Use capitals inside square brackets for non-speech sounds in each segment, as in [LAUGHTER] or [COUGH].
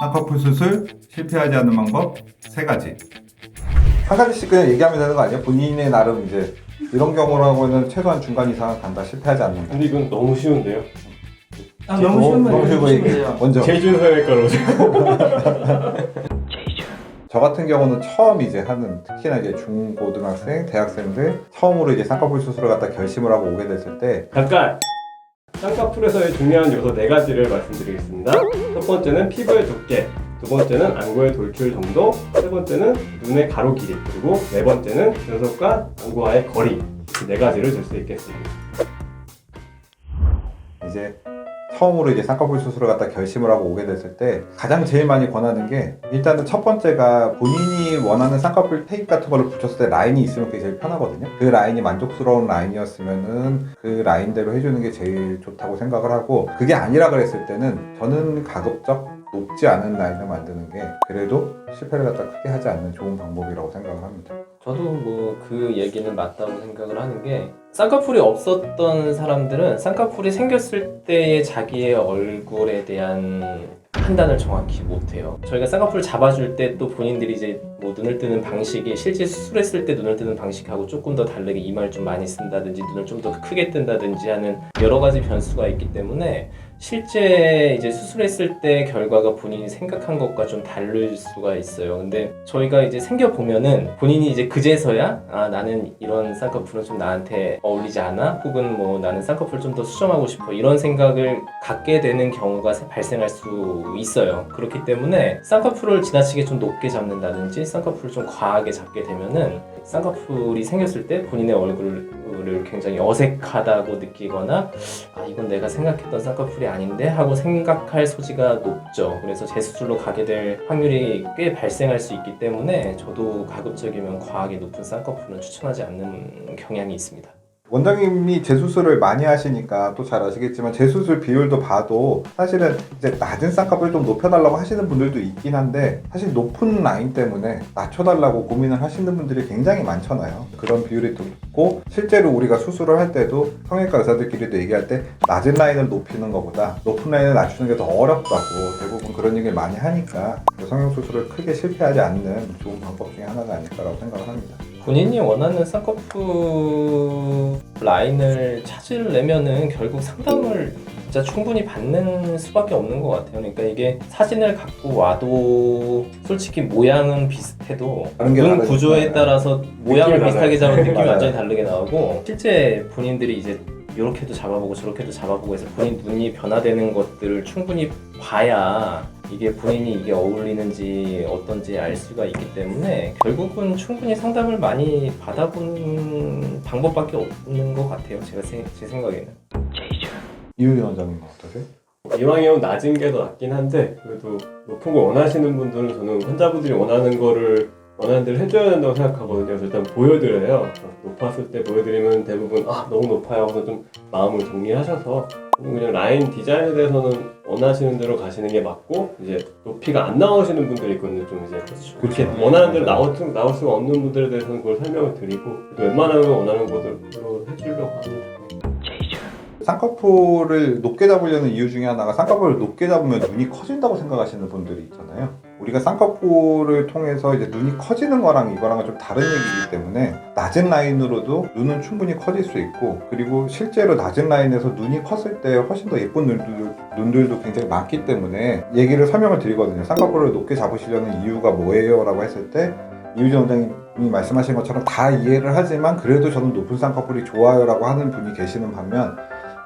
쌍꺼풀 수술 실패하지 않는 방법 세 가지. 한 가지씩 그냥 얘기하면 되는 거 아니에요? 본인의 나름 이제 이런 경우라고는 최소한 중간 이상은 간다 실패하지 않는다. 근데 이건 너무 쉬운데요. 아, 너무 쉬운 말 너무 쉬운 거 얘기. 해주시면 먼저 제주성형외과로 [LAUGHS] 저 같은 경우는 처음 이제 하는 특히나 이제 중고등학생, 대학생들 처음으로 이제 쌍꺼풀 수술을 갖다 결심을 하고 오게 됐을 때 잠깐! 쌍꺼풀에서의 중요한 요소 네 가지를 말씀드리겠습니다. 첫 번째는 피부의 두께, 두 번째는 안구의 돌출 정도, 세 번째는 눈의 가로 길이, 그리고 네 번째는 눈썹과 안구와의 거리. 이네 가지를 줄 수 있겠습니다. 이제 처음으로 이제 쌍꺼풀 수술을 갖다 결심을 하고 오게 됐을 때 가장 제일 많이 권하는 게 일단은 첫 번째가 본인이 원하는 쌍꺼풀 테이프 같은 거를 붙였을 때 라인이 있으면 그게 제일 편하거든요. 그 라인이 만족스러운 라인이었으면은 그 라인대로 해주는 게 제일 좋다고 생각을 하고 그게 아니라 그랬을 때는 저는 가급적 높지 않은 라인을 만드는 게 그래도 실패를 갖다 크게 하지 않는 좋은 방법이라고 생각을 합니다. 저도 뭐 그 얘기는 맞다고 생각을 하는 게 쌍꺼풀이 없었던 사람들은 쌍꺼풀이 생겼을 때의 자기의 얼굴에 대한 판단을 정확히 못해요. 저희가 쌍꺼풀 잡아줄 때 또 본인들이 이제 뭐 눈을 뜨는 방식이 실제 수술했을 때 눈을 뜨는 방식하고 조금 더 다르게 이마를 좀 많이 쓴다든지 눈을 좀 더 크게 뜬다든지 하는 여러 가지 변수가 있기 때문에 실제 이제 수술했을 때 결과가 본인이 생각한 것과 좀 다를 수가 있어요. 근데 저희가 이제 생겨 보면은 본인이 이제 그제서야 아 나는 이런 쌍꺼풀은 좀 나한테 어울리지 않아 혹은 뭐 나는 쌍꺼풀 좀 더 수정하고 싶어 이런 생각을 갖게 되는 경우가 발생할 수 있어요. 그렇기 때문에 쌍꺼풀을 지나치게 좀 높게 잡는다든지 쌍꺼풀을 좀 과하게 잡게 되면은 쌍꺼풀이 생겼을 때 본인의 얼굴을 굉장히 어색하다고 느끼거나 아 이건 내가 생각했던 쌍꺼풀이 아닌데 하고 생각할 소지가 높죠. 그래서 재수술로 가게 될 확률이 꽤 발생할 수 있기 때문에 저도 가급적이면 과하게 높은 쌍꺼풀은 추천하지 않는 경향이 있습니다. 원장님이 재수술을 많이 하시니까 또 잘 아시겠지만 재수술 비율도 봐도 사실은 이제 낮은 쌍꺼풀 좀 높여달라고 하시는 분들도 있긴 한데 사실 높은 라인 때문에 낮춰달라고 고민을 하시는 분들이 굉장히 많잖아요. 그런 비율이 높고 실제로 우리가 수술을 할 때도 성형외과 의사들끼리도 얘기할 때 낮은 라인을 높이는 것보다 높은 라인을 낮추는 게 더 어렵다고 대부분 그런 얘기를 많이 하니까 성형수술을 크게 실패하지 않는 좋은 방법 중에 하나가 아닐까라고 생각을 합니다. 본인이 원하는 쌍꺼풀 라인을 찾으려면은 결국 상담을 진짜 충분히 받는 수밖에 없는 것 같아요. 그러니까 이게 사진을 갖고 와도 솔직히 모양은 비슷해도 눈. 구조에 따라서 모양을 비슷하게 잡은 느낌이. 완전히 다르게 나오고 실제 본인들이 이제 이렇게도 잡아보고 저렇게도 잡아보고 해서 본인 눈이 변화되는 것들을 충분히 봐야 이게 본인이 이게 어울리는지 어떤지 알 수가 있기 때문에 결국은 충분히 상담을 많이 받아본 방법밖에 없는 것 같아요. 제가 세- 제 생각에는. 이유리 원장님 어떠세요? 이왕이면 낮은 게 더 낫긴 한데 그래도 높은 걸 원하시는 분들은 저는 환자분들이 원하는 거를 원하는 대로 해줘야 된다고 생각하거든요. 그래서 일단 보여드려요. 높았을 때 보여드리면 대부분 아 너무 높아요 하고서 좀 마음을 정리하셔서 그냥 라인 디자인에 대해서는 원하시는 대로 가시는 게 맞고 이제 높이가 안 나오시는 분들이 있거든요. 좀 이제 그렇게 그렇죠. 원하는 대로 나올, 수, 나올 수가 없는 분들에 대해서는 그걸 설명을 드리고 웬만하면 원하는 것으로 해주려고 합니다. 쌍꺼풀을 높게 잡으려는 이유 중에 하나가 쌍꺼풀을 높게 잡으면 눈이 커진다고 생각하시는 분들이 있잖아요. 우리가 쌍꺼풀을 통해서 이제 눈이 커지는 거랑 이거랑은 좀 다른 얘기이기 때문에 낮은 라인으로도 눈은 충분히 커질 수 있고 그리고 실제로 낮은 라인에서 눈이 컸을 때 훨씬 더 예쁜 눈들도, 눈들도 굉장히 많기 때문에 얘기를 설명을 드리거든요. 쌍꺼풀을 높게 잡으시려는 이유가 뭐예요? 라고 했을 때 이유진 원장님이 말씀하신 것처럼 다 이해를 하지만 그래도 저는 높은 쌍꺼풀이 좋아요라고 하는 분이 계시는 반면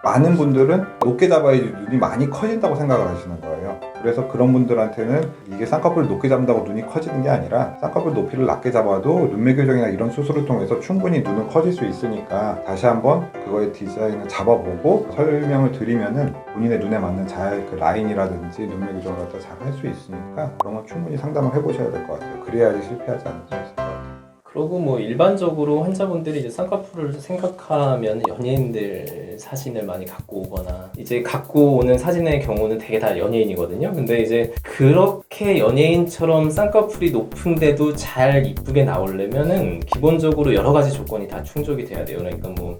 많은 분들은 높게 잡아야지 눈이 많이 커진다고 생각을 하시는 거예요. 그래서 그런 분들한테는 이게 쌍꺼풀을 높게 잡는다고 눈이 커지는 게 아니라 쌍꺼풀 높이를 낮게 잡아도 눈매 교정이나 이런 수술을 통해서 충분히 눈은 커질 수 있으니까 다시 한번 그거의 디자인을 잡아보고 설명을 드리면은 본인의 눈에 맞는 잘 그 라인이라든지 눈매 교정을 갖다 잘 할 수 있으니까 그런 건 충분히 상담을 해보셔야 될 것 같아요. 그래야지 실패하지 않을 수 같아요. 그리고 뭐 일반적으로 환자분들이 이제 쌍꺼풀을 생각하면 연예인들 사진을 많이 갖고 오거나 이제 갖고 오는 사진의 경우는 되게 다 연예인이거든요. 근데 이제 그렇게 연예인처럼 쌍꺼풀이 높은데도 잘 이쁘게 나오려면은 기본적으로 여러 가지 조건이 다 충족이 돼야 돼요. 그러니까 뭐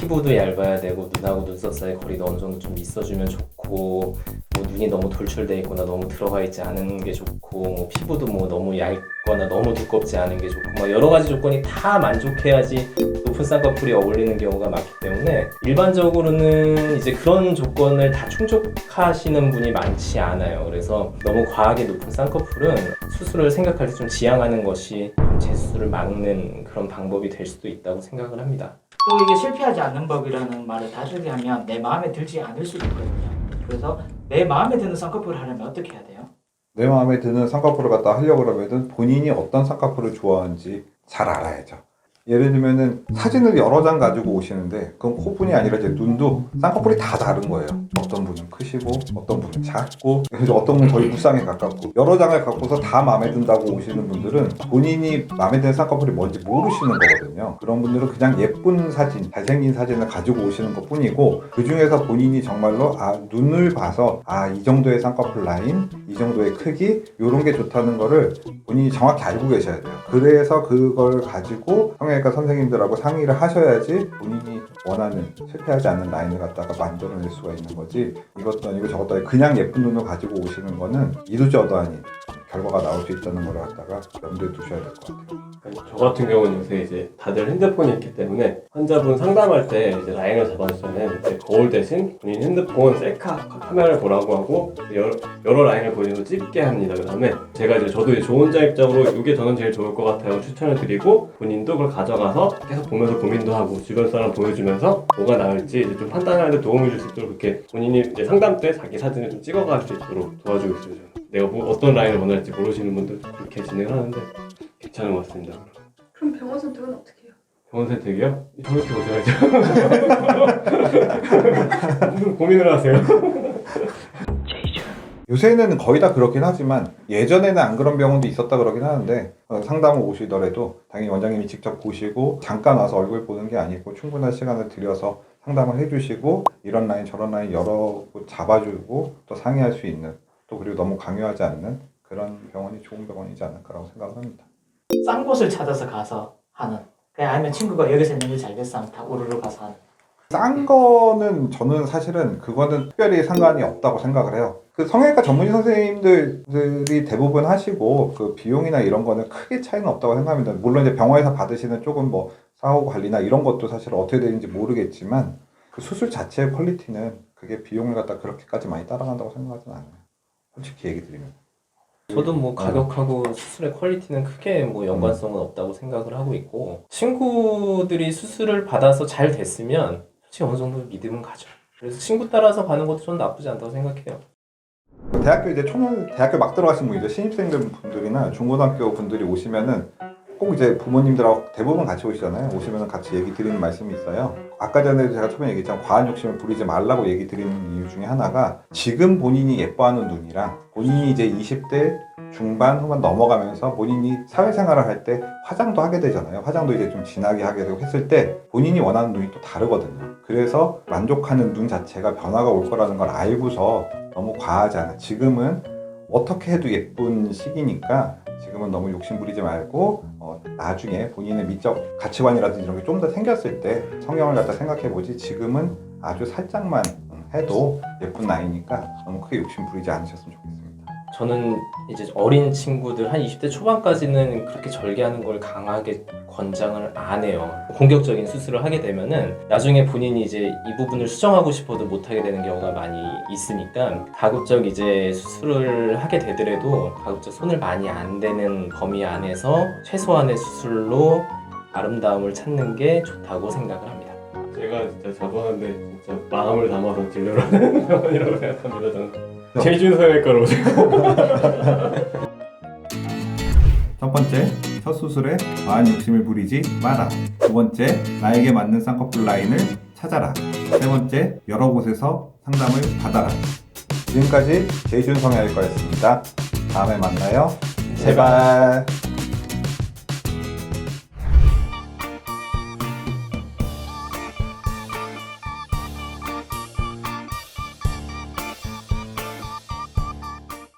피부도 얇아야 되고 눈하고 눈썹 사이 거리도 어느 정도 좀 있어주면 좋고 뭐뭐 눈이 너무 돌출돼 있거나 너무 들어가 있지 않은 게 좋고 뭐 피부도 뭐 너무 얇거나 너무 두껍지 않은 게 좋고 뭐 여러 가지 조건이 다 만족해야지 높은 쌍꺼풀이 어울리는 경우가 많기 때문에 일반적으로는 이제 그런 조건을 다 충족하시는 분이 많지 않아요. 그래서 너무 과하게 높은 쌍꺼풀은 수술을 생각할 때 좀 지양하는 것이 좀 재수술을 막는 그런 방법이 될 수도 있다고 생각을 합니다. 또 이게 실패하지 않는 법이라는 말을 다르게 하면 내 마음에 들지 않을 수도 있거든요. 그래서 내 마음에 드는 쌍꺼풀을 하려면 어떻게 해야 돼요? 내 마음에 드는 쌍꺼풀을 갖다 하려고 그러면 본인이 어떤 쌍꺼풀을 좋아하는지 잘 알아야죠. 예를 들면은 사진을 여러 장 가지고 오시는데 그건 코뿐이 아니라 이제 눈도 쌍꺼풀이 다 다른 거예요. 어떤 분은 크시고 어떤 분은 작고 어떤 분은 거의 무쌍에 가깝고 여러 장을 갖고서 다 마음에 든다고 오시는 분들은 본인이 마음에 드는 쌍꺼풀이 뭔지 모르시는 거거든요. 그런 분들은 그냥 예쁜 사진, 잘생긴 사진을 가지고 오시는 것 뿐이고 그 중에서 본인이 정말로 아 눈을 봐서 아 이 정도의 쌍꺼풀 라인, 이 정도의 크기 이런 게 좋다는 거를 본인이 정확히 알고 계셔야 돼요. 그래서 그걸 가지고 성형 외과 선생님들하고 상의를 하셔야지 본인이 원하는 실패하지 않는 라인을 갖다가 만들어낼 수가 있는 거지. 이것도 아니고 저것도 아니고 그냥 예쁜 눈을 가지고 오시는 거는 이루저도 아닌 결과가 나올 수 있다는 걸 갖다가 염두에 두셔야 될 것 같아요. 저 같은 경우는 요새 이제 다들 핸드폰이 있기 때문에 환자분 상담할 때 이제 라인을 잡아주잖아요. 이제 거울 대신 본인 핸드폰 셀카 카메라를 보라고 하고 여러, 여러 라인을 보여서 찍게 합니다. 그 다음에 제가 이제 저도 이제 조언자 입장으로 이게 저는 제일 좋을 것 같아요 추천을 드리고 본인도 그걸 가져가서 계속 보면서 고민도 하고 주변 사람 보여주면서 뭐가 나을지 이제 좀 판단하는 데 도움을 줄 수 있도록 그렇게 본인이 이제 상담 때 자기 사진을 좀 찍어갈 수 있도록 도와주고. 저는. 내가 뭐 어떤 라인을 원할지 모르시는 분들 그렇게 진행을 하는데 괜찮은 것 같습니다. 그럼 병원 선택은 어떻게 해요? 병원 선택이요? 저렇게 오셔야죠. 무슨 고민을 하세요? 요새는 거의 다 그렇긴 하지만 예전에는 안 그런 병원도 있었다 그러긴 하는데 어, 상담을 오시더라도 당연히 원장님이 직접 보시고 잠깐 와서 얼굴 보는 게 아니고 충분한 시간을 들여서 상담을 해주시고 이런 라인 저런 라인 여러 곳 잡아주고 또 상의할 수 있는 또 그리고 너무 강요하지 않는 그런 병원이 좋은 병원이지 않을까라고 생각을 합니다. 싼 곳을 찾아서 가서 하는. 그냥 아니면 친구가 여기서 있는 일 잘 됐어 하면 다 우르르 가서 하는. 싼 거는 저는 사실은 그거는 특별히 상관이 없다고 생각을 해요. 그 성형외과 전문의 선생님들이 대부분 하시고 그 비용이나 이런 거는 크게 차이는 없다고 생각합니다. 물론 이제 병원에서 받으시는 조금 뭐 사후 관리나 이런 것도 사실 어떻게 되는지 모르겠지만 그 수술 자체의 퀄리티는 그게 비용을 갖다 그렇게까지 많이 따라간다고 생각하진 않아요. 솔직히 얘기 드리면. 저도 뭐 가격하고 수술의 퀄리티는 크게 뭐 연관성은 없다고 생각을 하고 있고 친구들이 수술을 받아서 잘 됐으면 솔직히 어느 정도 믿음은 가죠. 그래서 친구 따라서 가는 것도 저는 나쁘지 않다고 생각해요. 대학교 이제 초년 대학교 막 들어가신 분이죠 신입생들 분들이나 중고등학교 분들이 오시면은 꼭 이제 부모님들하고 대부분 같이 오시잖아요 오시면은 같이 얘기 드리는 말씀이 있어요 아까 전에 제가 처음에 얘기했지만 과한 욕심을 부리지 말라고 얘기 드리는 이유 중에 하나가 지금 본인이 예뻐하는 눈이랑 본인이 이제 20대 중반 후반 넘어가면서 본인이 사회생활을 할 때 화장도 하게 되잖아요. 화장도 이제 좀 진하게 하게 되고 했을 때 본인이 원하는 눈이 또 다르거든요. 그래서 만족하는 눈 자체가 변화가 올 거라는 걸 알고서 너무 과하지 않아. 지금은 어떻게 해도 예쁜 시기니까 지금은 너무 욕심 부리지 말고 어, 나중에 본인의 미적 가치관이라든지 이런 게 좀 더 생겼을 때 성형을 갖다 생각해 보지 지금은 아주 살짝만 음, 해도 예쁜 나이니까 너무 크게 욕심 부리지 않으셨으면 좋겠습니다. 저는 이제 어린 친구들 한 20대 초반까지는 그렇게 절개하는 걸 강하게 권장을 안 해요. 공격적인 수술을 하게 되면은 나중에 본인이 이제 이 부분을 수정하고 싶어도 못 하게 되는 경우가 많이 있으니까 가급적 이제 수술을 하게 되더라도 가급적 손을 많이 안 대는 범위 안에서 최소한의 수술로 아름다움을 찾는 게 좋다고 생각을 합니다. 제가 진짜 자부하는데 진짜 마음을 담아서 진료를 하는 [LAUGHS] 병원이라고 생각합니다. 저는 제준 성형외과로 오세요. 첫 번째, 첫 수술에 과한 욕심을 부리지 마라. 두 번째, 나에게 맞는 쌍꺼풀 라인을 찾아라. 세 번째, 여러 곳에서 상담을 받아라. 지금까지 제이준 성형외과였습니다. 다음에 만나요. 제발.